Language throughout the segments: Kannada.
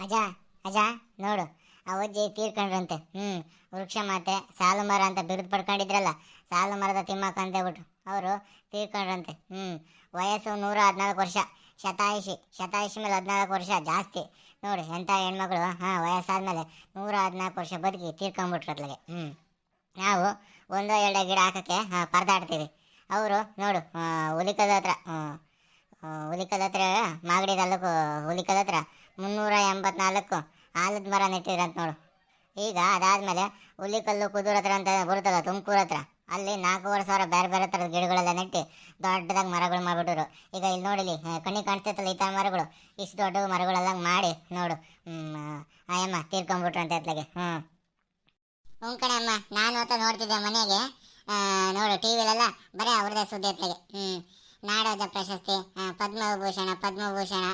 ಅಜ ಅಜ ನೋಡು, ಆ ಅಜ್ಜಿ ತೀರ್ಕೊಂಡ್ರಂತೆ. ಹ್ಞೂ ವೃಕ್ಷ ಮಾತೆ, ಸಾಲು ಮರ ಅಂತ ಬಿರುದು ಪಡ್ಕೊಂಡಿದ್ರಲ್ಲ, ಸಾಲು ಮರದ ತಿಮ್ಮಕ್ಕ ಅವರು ತೀರ್ಕೊಂಡ್ರಂತೆ. ಹ್ಞೂ ವಯಸ್ಸು ನೂರ ಹದಿನಾಲ್ಕು ವರ್ಷ, ಶತಾಯುಷಿ ಶತಾಯುಷಿ ಮೇಲೆ ಹದಿನಾಲ್ಕು ವರ್ಷ ಜಾಸ್ತಿ. ನೋಡಿ ಎಂಥ ಹೆಣ್ಮಗಳು ಹಾಂ, ವಯಸ್ಸಾದಮೇಲೆ ನೂರ ಹದಿನಾಲ್ಕು ವರ್ಷ ಬದುಕಿ ತೀರ್ಕೊಂಡ್ಬಿಟ್ರು ಅತ್ಲಾಗೆ ಹ್ಞೂ ನಾವು ಒಂದೋ ಎರಡೋ ಗಿಡ ಹಾಕೋಕ್ಕೆ, ಹಾಂ, ಪರದಾಡ್ತೀವಿ. ಅವರು, ನೋಡು ಹುಲಿಕದ ಹತ್ರ ಹುಲಿಕದ ಹತ್ರ, ಮಾಗಡಿ ತಾಲೂಕು ಹುಲಿಕದ ಹತ್ರ ಮುನ್ನೂರ ಎಂಬತ್ನಾಲ್ಕು ಆಲದ ಮರ ನೆಟ್ಟಿರಂತ ನೋಡು. ಈಗ ಅದಾದಮೇಲೆ ಹುಲಿಕಲ್ಲು, ಕುದೂರ ಹತ್ರ ಅಂತ ಬರುತ್ತಲ್ಲ, ತುಮಕೂರು ಹತ್ರ, ಅಲ್ಲಿ ನಾಲ್ಕೂವರೆ ಸಾವಿರ ಬೇರೆ ಬೇರೆ ಥರದ ಗಿಡಗಳೆಲ್ಲ ನೆಟ್ಟಿ ದೊಡ್ಡದಾಗಿ ಮರಗಳು ಮಾಡಿಬಿಟ್ರು ಈಗ ಇಲ್ಲಿ ನೋಡಿಲಿ ಕಣ್ಣಿ ಕಾಣಿಸ್ತೈತಲ್ಲ ಈ ಥರ ಮರಗಳು? ಇಷ್ಟು ದೊಡ್ಡ ಮರಗಳೆಲ್ಲ ಮಾಡಿ ನೋಡು. ಆಯಮ್ಮ ತೀರ್ಕೊಂಬಿಟ್ರು ಅಂತ ಎತ್ಲಾಗೆ. ಹ್ಞೂ ಹ್ಞೂ ಕಣಮ್ಮ ನಾನು ಅಂತ ನೋಡ್ತಿದ್ದೆ ಮನೆಗೆ. ನೋಡು, ಟಿ ವಿಲೆಲ್ಲ ಬರೀ ಅವ್ರದೇ ಸುದ್ದಿ ಎತ್ಲಾಗೆ. ಹ್ಞೂ ನಾಡೋಜ ಪ್ರಶಸ್ತಿ Padma Bhushan Padma Bhushan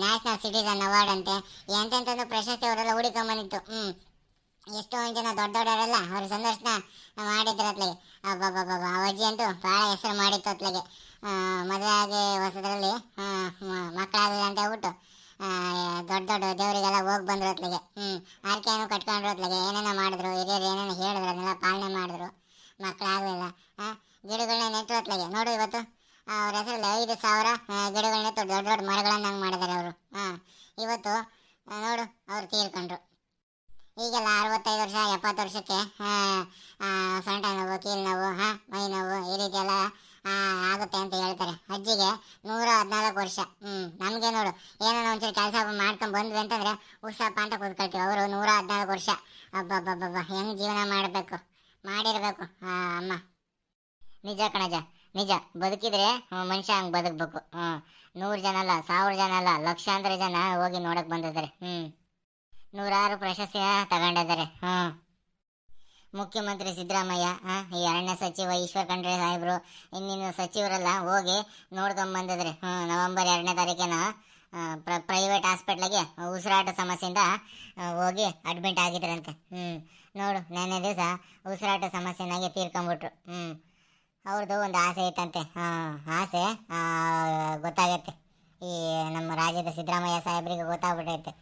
national citizen award ಅಂತೆ. ಎಂತೆಂಥದ್ದು ಪ್ರಶಸ್ತಿ ಅವರೆಲ್ಲ ಹುಡುಕೊಂಬಂದಿತ್ತು. ಹ್ಞೂ ಎಷ್ಟೊಂದು ಜನ ದೊಡ್ಡ ದೊಡ್ಡವರೆಲ್ಲ ಅವ್ರ ಸಂದರ್ಶನ ಮಾಡಿದ್ರು ಅಬ್ಬಬ್ಬಬ್ಬ ಅಜ್ಜಿ ಅಂತೂ ಭಾಳ ಹೆಸರು ಮಾಡಿತ್ತು ಅತ್ಲಾಗೆ. ಮದುವೆ ಆಗಿ ಹೊಸದ್ರಲ್ಲಿ ಮಕ್ಕಳಾಗಲಿಲ್ಲ ಅಂತ ಹೇಳ್ಬಿಟ್ಟು ದೊಡ್ಡ ದೊಡ್ಡ ದೇವರಿಗೆಲ್ಲ ಹೋಗಿ ಬಂದ್ರು ಅತ್ಲಾಗೆ. ಹ್ಞೂ ಆರ್ಕೆಯನ್ನು ಕಟ್ಕೊಂಡ್ರು ಅತ್ಲಾಗೆ. ಏನೇನೋ ಮಾಡಿದ್ರು, ಹಿರಿಯರು ಏನೇನೋ ಹೇಳಿದ್ರು, ಅದನ್ನೆಲ್ಲ ಪಾಲನೆ ಮಾಡಿದ್ರು. ಮಕ್ಕಳಾಗಲಿಲ್ಲ ಗಿಡಗಳನ್ನ ನೆಟ್ಟು ಅತ್ಲಾಗೆ ನೋಡು ಇವತ್ತು. ಅವ್ರ ಹೆಸರಲ್ಲಿ ಐದು ಸಾವಿರ ಗಿಡಗಳ ಗಿಡಗಳನ್ನ ನೆಟ್ಟು ದೊಡ್ಡ ದೊಡ್ಡ ಮರಗಳನ್ನ ಹಂಗೆ ಮಾಡಿದ್ದಾರೆ ಅವರು. ಹಾಂ ಇವತ್ತು ನೋಡು, ಅವ್ರು ತೀರ್ಕೊಂಡ್ರು. ಈಗೆಲ್ಲ ಅರವತ್ತೈದು ವರ್ಷ, ಎಪ್ಪತ್ತು ವರ್ಷಕ್ಕೆ ಸೊಂಟ ನೋವು, ಕೀಲು ನೋವು, ಹಾಂ, ಮೈ ನೋವು, ಈ ರೀತಿ ಎಲ್ಲ ಆಗುತ್ತೆ ಅಂತ ಹೇಳ್ತಾರೆ. ಅಜ್ಜಿಗೆ ನೂರ ಹದಿನಾಲ್ಕು ವರ್ಷ. ಹ್ಞೂ ನಮಗೆ ನೋಡು. ಏನೋ ಒಂಚೂರು ಕೆಲಸ ಮಾಡ್ಕೊಂಡು ಬಂದ್ವಿ ಅಂತಂದರೆ ಉತ್ಸಪ್ಪ ಅಂತ ಕೂತ್ಕೊಳ್ತೀವಿ. ಅವರು ನೂರ ಹದಿನಾಲ್ಕು ವರ್ಷ. ಅಬ್ಬಬ್ಬಬ್ಬಬ್ಬ, ಹೆಂಗೆ ಜೀವನ ಮಾಡಬೇಕು? ಮಾಡಿರಬೇಕು. ಅಮ್ಮ. ನಿಜ ಕಣಜ, ನಿಜ. ಬದುಕಿದ್ರೆ ಮನುಷ್ಯ ಹಂಗೆ ಬದುಕಬೇಕು. ಹ್ಞೂ ನೂರು ಜನ ಅಲ್ಲ, ಸಾವಿರ ಜನ ಅಲ್ಲ, ಲಕ್ಷಾಂತರ ಜನ ಹೋಗಿ ನೋಡಕ್ಕೆ ಬಂದಿದ್ದಾರೆ. ಹ್ಞೂ ನೂರಾರು ಪ್ರಶಸ್ತಿನ ತಗೊಂಡಿದ್ದಾರೆ. ಹ್ಞೂ ಮುಖ್ಯಮಂತ್ರಿ ಸಿದ್ದರಾಮಯ್ಯ ಈ ಅರಣ್ಯ ಸಚಿವ ಈಶ್ವರ್ ಖಂಡ್ರೆ ಸಾಹೇಬರು, ಇನ್ನಿನ್ನು ಸಚಿವರೆಲ್ಲ ಹೋಗಿ ನೋಡ್ಕೊಂಡ್ ಬಂದಿದ್ದಾರೆ. ಹ್ಞೂ ನವೆಂಬರ್ ಎರಡನೇ ತಾರೀಕಿನ ಪ್ರೈವೇಟ್ ಹಾಸ್ಪಿಟ್ಲಿಗೆ ಉಸಿರಾಟ ಸಮಸ್ಯೆಯಿಂದ ಹೋಗಿ ಅಡ್ಮಿಟ್ ಆಗಿದ್ರಂತೆ ಹ್ಞೂ ನೋಡು, ನೆನ್ನೆ ದಿವಸ ಉಸಿರಾಟ ಸಮಸ್ಯೆನಾಗೆ ತೀರ್ಕೊಂಬಿಟ್ರು ಹ್ಞೂ ಅವ್ರದ್ದು ಒಂದು ಆಸೆ ಇತ್ತಂತೆ. ಆಸೆ ಗೊತ್ತಾಗೈತೆ ಗೊತ್ತಾಗತ್ತೆ. ಈ ನಮ್ಮ ರಾಜ್ಯದ ಸಿದ್ದರಾಮಯ್ಯ ಸಾಹೇಬರಿಗೆ ಗೊತ್ತಾಗ್ಬಿಟ್ಟೈತೆ.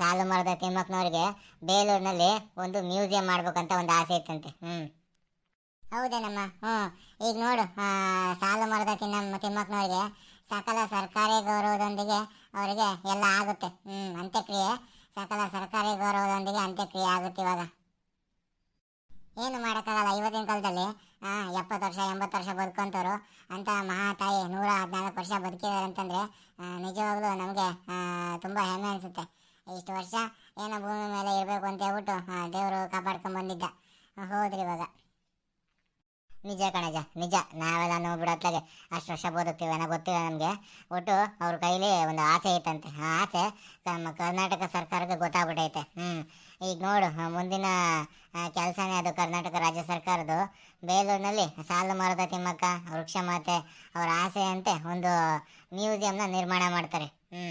ಸಾಲು ಮರದ ತಿಮ್ಮಕ್ಕನವ್ರಿಗೆ ಬೇಲೂರಿನಲ್ಲಿ ಒಂದು ಮ್ಯೂಸಿಯಂ ಮಾಡ್ಬೇಕಂತ ಒಂದು ಆಸೆ ಇತ್ತಂತೆ. ಹ್ಞೂ ಹೌದೇನಮ್ಮ? ಹ್ಞೂ. ಈಗ ನೋಡು ಸಾಲು ಮರದ ತಿನ್ನಮ್ಮ ತಿಮ್ಮಕ್ಕನವ್ರಿಗೆ ಸಕಲ ಸರ್ಕಾರಿ ಗೌರವದೊಂದಿಗೆ ಅವರಿಗೆ ಎಲ್ಲ ಆಗುತ್ತೆ. ಹ್ಞೂ ಅಂತ್ಯಕ್ರಿಯೆ. ಸಕಲ ಸರ್ಕಾರಿ ಗೌರವದೊಂದಿಗೆ ಅಂತ್ಯಕ್ರಿಯೆ ಆಗುತ್ತೆ ಇವಾಗ. ಏನು ಮಾಡೋಕ್ಕಾಗಲ್ಲ, ಇವತ್ತಿನ ಕಾಲದಲ್ಲಿ ಎಪ್ಪತ್ತು ವರ್ಷ, ಎಂಬತ್ತು ವರ್ಷ ಬದುಕೊಂತವ್ರು ಅಂತ ಮಹಾತಾಯಿ ನೂರ ಹದಿನಾಲ್ಕು ವರ್ಷ ಬದುಕಿದ್ದಾರೆ ಅಂತಂದರೆ ನಿಜವಾಗ್ಲೂ ನಮಗೆ ತುಂಬ ಹೆಮ್ಮೆ ಅನಿಸುತ್ತೆ. ಇಷ್ಟು ವರ್ಷ ಏನೋ ಭೂಮಿ ಮೇಲೆ ಇರಬೇಕು ಅಂತ ಹೇಳ್ಬಿಟ್ಟು ದೇವರು ಕಾಪಾಡ್ಕೊಂಡು ಬಂದಿದ್ದ. ಹೋದ್ರಿ ಇವಾಗ. ನಿಜ ಕಣಜ, ನಿಜ. ನಾವೆಲ್ಲ ನೋಡ್ಬಿಡತ್ಲಾಗೆ ಅಷ್ಟು ವರ್ಷ ಬದುಕ್ತೀವಿ ಅನ್ನೋ ಗೊತ್ತಿಲ್ಲ ನಮಗೆ. ಒಟ್ಟು ಅವ್ರ ಕೈಲಿ ಒಂದು ಆಸೆ ಐತಂತೆ. ಆ ಆಸೆ ನಮ್ಮ ಕರ್ನಾಟಕ ಸರ್ಕಾರಕ್ಕೆ ಗೊತ್ತಾಗ್ಬಿಟ್ಟೈತೆ ಹ್ಞೂ ಈಗ ನೋಡು, ಮುಂದಿನ ಕೆಲಸನೇ ಅದು ಕರ್ನಾಟಕ ರಾಜ್ಯ ಸರ್ಕಾರದ್ದು. ಬೇಲೂರಿನಲ್ಲಿ ಸಾಲು ಮರದ ತಿಮ್ಮಕ್ಕ ವೃಕ್ಷ ಮಾತೆ ಅವರ ಆಸೆಯಂತೆ ಒಂದು ಮ್ಯೂಸಿಯಂನ ನಿರ್ಮಾಣ ಮಾಡ್ತಾರೆ. ಹ್ಞೂ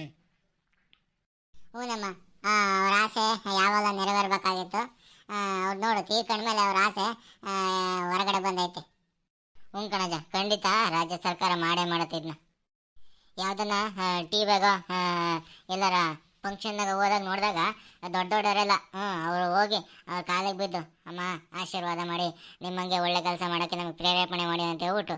ಹ್ಞೂನಮ್ಮ ಅವರ ಆಸೆ ಯಾವಾಗ ನೆರವೇರ್ಬೇಕಾಗಿತ್ತು. ಅವ್ರು ನೋಡು ತೀರ್ಕೊಂಡ್ಮೇಲೆ ಅವ್ರ ಆಸೆ ಹೊರಗಡೆ ಬಂದೈತೆ. ಹ್ಞೂ ಕಣಜ, ಖಂಡಿತ ರಾಜ್ಯ ಸರ್ಕಾರ ಮಾಡೇ ಮಾಡತ್ತಿದ್ನ ಯಾವ್ದನ್ನ ಟಿ ವ್ಯಾಗ ಎಲ್ಲರ ಫಂಕ್ಷನ್ನಾಗ ಹೋದಾಗ ನೋಡಿದಾಗ ದೊಡ್ಡ ದೊಡ್ಡವರೆಲ್ಲ ಹ್ಞೂ, ಅವರು ಹೋಗಿ ಅವ್ರ ಕಾಲಿಗೆ ಬಿದ್ದು, ಅಮ್ಮ, ಆಶೀರ್ವಾದ ಮಾಡಿ, ನಿಮ್ಮಂಗೆ ಒಳ್ಳೆ ಕೆಲಸ ಮಾಡೋಕ್ಕೆ ನಮಗೆ ಪ್ರೇರೇಪಣೆ ಮಾಡಿ ಅಂತ ಹೇಳ್ಬಿಟ್ಟು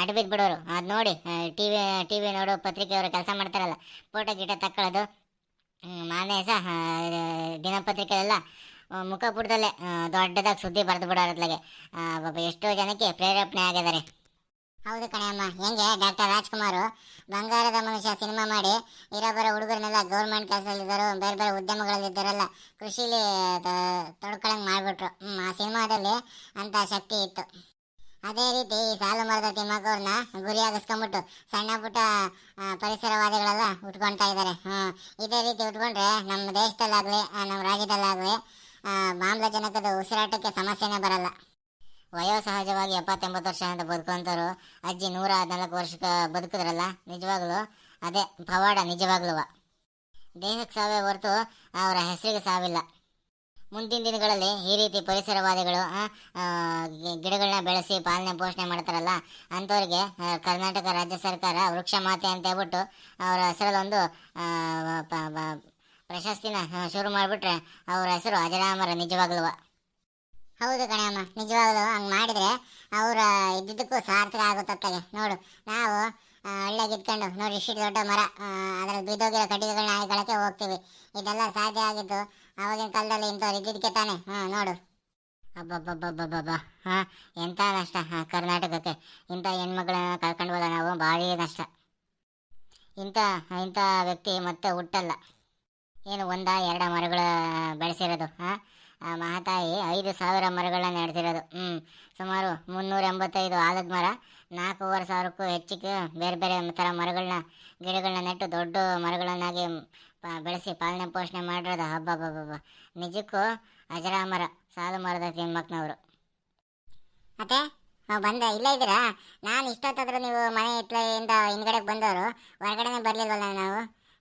ಅಡ್ಬಿದ್ದು ಬಿಡೋರು ಅದು ನೋಡಿ ಟಿ ವಿ ಟಿ ವಿ ನೋಡು, ಪತ್ರಿಕೆಯವರು ಕೆಲಸ ಮಾಡ್ತಾರಲ್ಲ, ಫೋಟೋ ಗಿಟ ತಕ್ಕೊಳ್ಳೋದು ಮಾನ್ಯ ಸಹ ದಿನಪತ್ರಿಕೆಯಲ್ಲ ಮುಖಪುಟದಲ್ಲೇ ದೊಡ್ಡದಾಗಿ ಸುದ್ದಿ ಬರೆದು ಬಿಡೋರತ್ಲಾಗೆ ಪಾಪ ಎಷ್ಟೋ ಜನಕ್ಕೆ ಪ್ರೇರೇಪಣೆ ಆಗಿದ್ದಾರೆ. ಹೌದು ಕಣೆ ಅಮ್ಮ ಹೆಂಗೆ? ಡಾಕ್ಟರ್ ರಾಜ್ಕುಮಾರ್, ಬಂಗಾರದ ಮನುಷ್ಯ ಸಿನಿಮಾ ಮಾಡಿ ಇರೋ ಬರೋ ಹುಡುಗರನ್ನೆಲ್ಲ ಗೌರ್ಮೆಂಟ್ ಕೆಲಸದಲ್ಲಿದ್ದರು, ಬೇರೆ ಬೇರೆ ಉದ್ಯಮಗಳಲ್ಲಿದ್ದಾರಲ್ಲ, ಕೃಷಿಲಿ ತೊಡ್ಕೊಳಂಗೆ ಮಾಡಿಬಿಟ್ರು. ಹ್ಞೂ ಆ ಸಿನಿಮಾದಲ್ಲಿ ಅಂಥ ಶಕ್ತಿ ಇತ್ತು. ಅದೇ ರೀತಿ ಈ ಸಾಲು ಮರದ ತಿಮ್ಮಕ್ಕವ್ರನ್ನ ಗುರಿಯಾಗಿಸ್ಕೊಂಬಿಟ್ಟು ಸಣ್ಣ ಪುಟ್ಟ ಪರಿಸರವಾದಿಗಳೆಲ್ಲ ಉಟ್ಕೊಳ್ತಾ ಇದ್ದಾರೆ. ಹ್ಞೂ ಇದೇ ರೀತಿ ಉಟ್ಕೊಂಡ್ರೆ ನಮ್ಮ ದೇಶದಲ್ಲಾಗಲಿ ನಮ್ಮ ರಾಜ್ಯದಲ್ಲಾಗಲಿ ಆಮ್ಲಜನಕದ ಉಸಿರಾಟಕ್ಕೆ ಸಮಸ್ಯೆನೇ ಬರಲ್ಲ. ವಯೋಸಹಜವಾಗಿ ಎಪ್ಪತ್ತೆಂಬತ್ತು ವರ್ಷ ಅಂತ ಬದುಕೊಂತವ್ರು ಅಜ್ಜಿ ನೂರ ಹದಿನಾಲ್ಕು ವರ್ಷಕ್ಕೆ ಬದುಕಿದ್ರಲ್ಲ? ನಿಜವಾಗ್ಲೂ? ಅದೇ ಪವಾಡ ನಿಜವಾಗ್ಲೂ ದೇಹಕ್ಕೆ ಸಾವೇ ಹೊರತು ಅವರ ಹೆಸರಿಗೆ ಸಾವಿಲ್ಲ. ಮುಂದಿನ ದಿನಗಳಲ್ಲಿ ಈ ರೀತಿ ಪರಿಸರವಾದಿಗಳು ಗಿಡಗಳನ್ನ ಬೆಳೆಸಿ ಪಾಲನೆ ಪೋಷಣೆ ಮಾಡ್ತಾರಲ್ಲ, ಅಂಥವ್ರಿಗೆ ಕರ್ನಾಟಕ ರಾಜ್ಯ ಸರ್ಕಾರ ವೃಕ್ಷ ಮಾತೆ ಅಂತ ಹೇಳ್ಬಿಟ್ಟು ಅವರ ಹೆಸರಲ್ಲೊಂದು ಪ್ರಶಸ್ತಿನ ಶುರು ಮಾಡಿಬಿಟ್ರೆ ಅವ್ರ ಹೆಸರು ಅಜರಾಮರ ನಿಜವಾಗ್ಲೂ ಹೌದು ಕಣಮ್ಮ ನಿಜವಾಗ್ಲೂ ಹಂಗೆ ಮಾಡಿದರೆ ಅವರ ಇದ್ದಿದ್ದಕ್ಕೂ ಸಾರ್ಥಕ ಆಗುತ್ತೆ ನೋಡು ನಾವು ಆ, ಹಳ್ಳಿಯಾಗ ಇದ್ಕೊಂಡು ನೋಡಿ ಇಷ್ಟು ದೊಡ್ಡ ಮರ ಅದ್ರಲ್ಲಿ ಬಿದ್ದೋಗಿರೋ ಕಟ್ಟಿಗೆಗಳನ್ನ ಆಯ್ಕೊಳ್ಳೋಕೆ ಹೋಗ್ತೀವಿ. ಇದೆಲ್ಲ ಸಾಧ್ಯ ಆಗಿದ್ದು ಆವಾಗಿನ ಕಾಲದಲ್ಲಿ ಇಂಥವ್ರು ಇದ್ದಿದ್ದಕ್ಕೆ ತಾನೆ. ಹಾಂ ನೋಡು. ಅಬ್ಬಬ್ಬಬ್ಬಬ್ಬಬ್ಬ ಹಾಂ ಎಂಥ ನಷ್ಟ ಕರ್ನಾಟಕಕ್ಕೆ. ಇಂಥ ಹೆಣ್ಮಕ್ಳನ್ನ ಹೋದ ನಾವು ಭಾರಿ ನಷ್ಟ. ಇಂಥ ಇಂಥ ವ್ಯಕ್ತಿ ಮತ್ತೆ ಹುಟ್ಟಲ್ಲ. ಏನು ಒಂದ ಎರಡ ಮರಗಳ ಬೆಳೆಸಿರೋದು ಹಾಂ ಆ, ಮಹಾತಾಯಿ ಐದು ಸಾವಿರ ಮರಗಳನ್ನ ನೆಡ್ತಿರೋದು ಹ್ಞೂ ಸುಮಾರು ಮುನ್ನೂರ ಎಂಬತ್ತೈದು ಆಲದ ಮರ, ನಾಲ್ಕೂವರೆ ಸಾವಿರಕ್ಕೂ ಹೆಚ್ಚಿಗೆ ಬೇರೆ ಬೇರೆ ಥರ ಮರಗಳನ್ನ ಗಿಡಗಳನ್ನ ನೆಟ್ಟು ದೊಡ್ಡ ಮರಗಳನ್ನಾಗಿ ಬೆಳೆಸಿ ಪಾಲನೆ ಪೋಷಣೆ ಮಾಡಿರೋದು. ಹಬ್ಬ ನಿಜಕ್ಕೂ ಅಜರಾಮರ ಸಾಲು ಮರದ ತಿಮ್ಮಕ್ಕನವರು. ಮತ್ತೆ, ನಾವು ಬಂದ, ಇಲ್ಲೇ ಇದ್ದೀರಾ? ನಾನು ಇಷ್ಟೊತ್ತಾದರೂ ನೀವು ಮನೆ ಇತ್ತಲೆಯಿಂದ ಹಿಂದ್ಗಡೆಗೆ ಬಂದವರು, ಹೊರಗಡೆನೇ ಬರಲಿಲ್ವಲ್ಲ ನಾವು?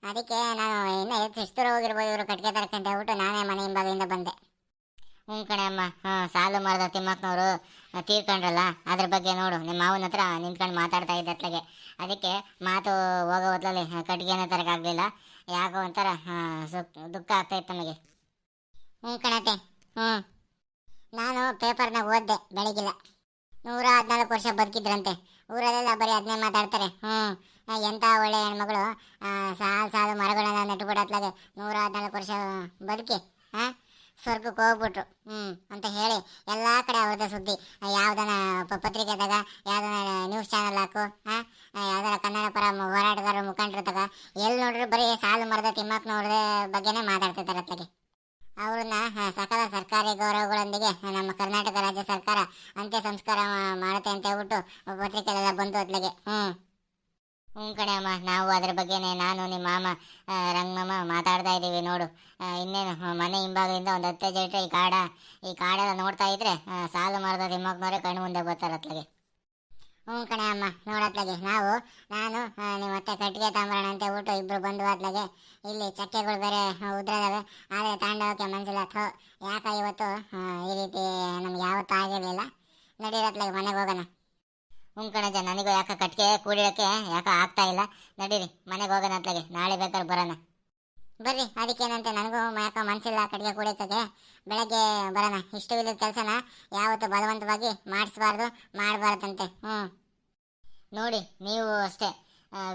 ಅದಕ್ಕೆ ನಾನು ಇನ್ನೂ ಎಷ್ಟು ದೂರ ಹೋಗಿರ್ಬೋದು ಇವರು ಕಟ್ಟಿಗೆ ತರಕಂತ ಹೇಳ್ಬಿಟ್ಟು ನಾನೇ ಮನೆ ಹಿಂಭಾಗದಿಂದ ಬಂದೆ. ಹ್ಞೂ ಕಣೆ ಅಮ್ಮ ಹಾಂ, ಸಾಲು ಮರದ ತಿಮ್ಮಕ್ಕನವರು ತೀರ್ಕೊಂಡ್ರಲ್ಲ, ಅದ್ರ ಬಗ್ಗೆ ನೋಡು. ನಿಮ್ಮ ಮಾವನ ಹತ್ರ ನಿಂತ್ಕೊಂಡು ಮಾತಾಡ್ತಾ ಇದ್ದ ಅತ್ಲಾಗೆ. ಅದಕ್ಕೆ ಮಾತು ಹೋಗೋ ಹೊತ್ತಲ್ಲಿ ಕಟ್ಟಿಗೆನೇ ತರಕಾಗಲಿಲ್ಲ ಯಾಕೋ ಒಂಥರ ಸುಖ ದುಃಖ ಆಗ್ತಾ ಇತ್ತು ನಮಗೆ. ಹ್ಞೂ ಕಣತೆ ಹ್ಞೂ ನಾನು ಪೇಪರ್ನಾಗ ಓದಿದೆ ಬೆಳಗಿಲ್ಲ. ನೂರ ಹದಿನಾಲ್ಕು ವರ್ಷ ಬದುಕಿದ್ರಂತೆ. ಊರಲ್ಲೆಲ್ಲ ಬರೀ ಅದನ್ನೇ ಮಾತಾಡ್ತಾರೆ. ಹ್ಞೂ ಎಂಥ ಒಳ್ಳೆ ಹೆಣ್ಮಗಳು ಸಾಲು ಸಾಲು ಮರಗಳನ್ನ ನೆಟ್ಟುಬಿಡತ್ಲಾಗೆ ನೂರ ಹದಿನಾಲ್ಕು ವರ್ಷ ಬದುಕಿ ಹಾಂ ಸ್ವರ್ಗಕ್ಕೆ ಹೋಗ್ಬಿಟ್ರು. ಹ್ಞೂ ಅಂತ ಹೇಳಿ ಎಲ್ಲ ಕಡೆ ಅವ್ರದ್ದೇ ಸುದ್ದಿ. ಯಾವ್ದಾನ ಪತ್ರಿಕೆದಾಗ, ಯಾವ್ದನ ನ್ಯೂಸ್ ಚಾನಲ್ ಹಾಕು ಹಾಂ ಯಾವ್ದಾರ ಕನ್ನಡ ಪರ ಹೋರಾಟಗಾರರು ಮುಖಂಡರು ಎಲ್ಲಿ ನೋಡಿದ್ರು ಬರೀ ಸಾಲು ಮರದ ತಿಮ್ಮಕ್ಕನವ್ರದೇ ಬಗ್ಗೆನೇ ಮಾತಾಡ್ತಿರ್ತಾರೆ ಅತ್ಲಾಗೆ ಅವ್ರನ್ನ ಸಕಲ ಸರ್ಕಾರಿ ಗೌರವಗಳೊಂದಿಗೆ ನಮ್ಮ ಕರ್ನಾಟಕ ರಾಜ್ಯ ಸರ್ಕಾರ ಅಂತ್ಯ ಸಂಸ್ಕಾರ ಮಾಡುತ್ತೆ ಅಂತ ಹೇಳ್ಬಿಟ್ಟು ಪತ್ರಿಕೆಲೆಲ್ಲ ಬಂತು ಅತ್ಲಾಗೆ ಹ್ಞೂ ಹ್ಞೂ ಅಮ್ಮ ನಾವು ಅದ್ರ ಬಗ್ಗೆನೇ ನಾನು, ನಿಮ್ಮ ಮಾಮ ರಂಗಮ್ಮ ಮಾತಾಡ್ತಾ ಇದ್ದೀವಿ ನೋಡು. ಇನ್ನೇನು ಮನೆ ಹಿಂಭಾಗದಿಂದ ಒಂದು ಹತ್ತು ಜೈಟ್ರೆ ಈ ಕಾಡ, ಈ ಕಾಡೆಲ್ಲ ನೋಡ್ತಾ ಇದ್ರೆ ಸಾಲು ಮರದ ತಿಮ್ಮಕ್ಕನವರೇ ಕಣ್ಣು ಮುಂದೆ ಬರ್ತಾರೆ ಅತ್ಲಾಗೆ ಹ್ಞೂ ಕಣೆ ಅಮ್ಮ ನೋಡತ್ಲಾಗೆ ನಾವು, ನಾನು ನಿಮ್ಮ ಅತ್ತೆ ಕಟ್ಟಿಗೆ ತಾಂಬರೋಣ ಅಂತ ಊಟ ಇಬ್ಬರು ಬಂದು ಅತ್ಲಾಗೆ. ಇಲ್ಲಿ ಚಕ್ಕೆಗಳು ಬೇರೆ ಉದ್ರದವೆ. ಆದರೆ ತಾಂಡವಕ್ಕೆ ಮನಸ್ಸಿಲ್ಲ ಥೋ, ಯಾಕೆ ಇವತ್ತು ಈ ರೀತಿ ನಮ್ಗೆ ಯಾವತ್ತೂ ಆಗಿರಲಿಲ್ಲ ನಡೀರತ್ಲಾಗೆ ಮನೆಗೆ ಹೋಗೋಣ. ಹ್ಞೂ ಕಣಜ ನನಗೂ ಯಾಕೆ ಕಟ್ಟಿಗೆ ಕೂಡಿಡೋಕ್ಕೆ ಯಾಕೆ ಆಗ್ತಾ ಇಲ್ಲ. ನಡೀರಿ, ಮನೆಗೆ ಹೋಗೋಣ ಅತ್ಲಾಗೆ. ನಾಳೆ ಬೇಕಾದ್ರೆ ಬರೋಣ. ಬರ್ರಿ, ಅದಕ್ಕೇನಂತೆ ನನಗೂ ಯಾಕೆ ಮನಸ್ಸಿಲ್ಲ ಕಡೆಗೆ ಕೂಡಿಸೋಕ್ಕೆ ಬೆಳಗ್ಗೆ ಬರೋಣ, ಇಷ್ಟು ಇಲ್ಲದ ಕೆಲಸನ ಯಾವತ್ತು ಬಲವಂತವಾಗಿ ಮಾಡಿಸ್ಬಾರ್ದು, ಮಾಡಬಾರ್ದಂತೆ. ಹ್ಞೂ ನೋಡಿ, ನೀವು ಅಷ್ಟೇ.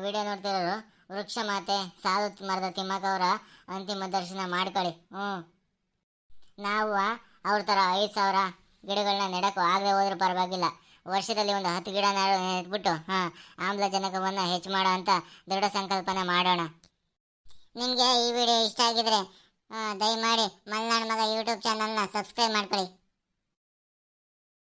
ವಿಡಿಯೋ ನೋಡ್ತಿರೋರು ವೃಕ್ಷ ಮಾತೆ, ಸಾಧು ಮರದ ತಿಮ್ಮಕ್ಕವರ ಅಂತಿಮ ದರ್ಶನ ಮಾಡ್ಕೊಳ್ಳಿ. ಹ್ಞೂ ನಾವು ಅವ್ರ ಥರ ಐದು ಸಾವಿರ ಗಿಡಗಳನ್ನ ನೆಡಕ್ಕೂ ಆಗದೆ ಹೋದ್ರೆ ಪರವಾಗಿಲ್ಲ. ವರ್ಷದಲ್ಲಿ ಒಂದು ಹತ್ತು ಗಿಡ ನೆಟ್ಬಿಟ್ಟು ಹಾಂ, ಆಮ್ಲಜನಕವನ್ನು ಹೆಚ್ಚು ಮಾಡೋ ಅಂತ ದೃಢ ಸಂಕಲ್ಪನೆ ಮಾಡೋಣ. ನಿಮಗೆ ಈ ವಿಡಿಯೋ ಇಷ್ಟ ಆಗಿದ್ರೆ ದಯಮಾಡಿ ಮಲ್ನಾಡ್ ಮಗ ಯೂಟ್ಯೂಬ್ ಚಾನಲ್ನ ಸಬ್ಸ್ಕ್ರೈಬ್ ಮಾಡ್ಕೊಳ್ಳಿ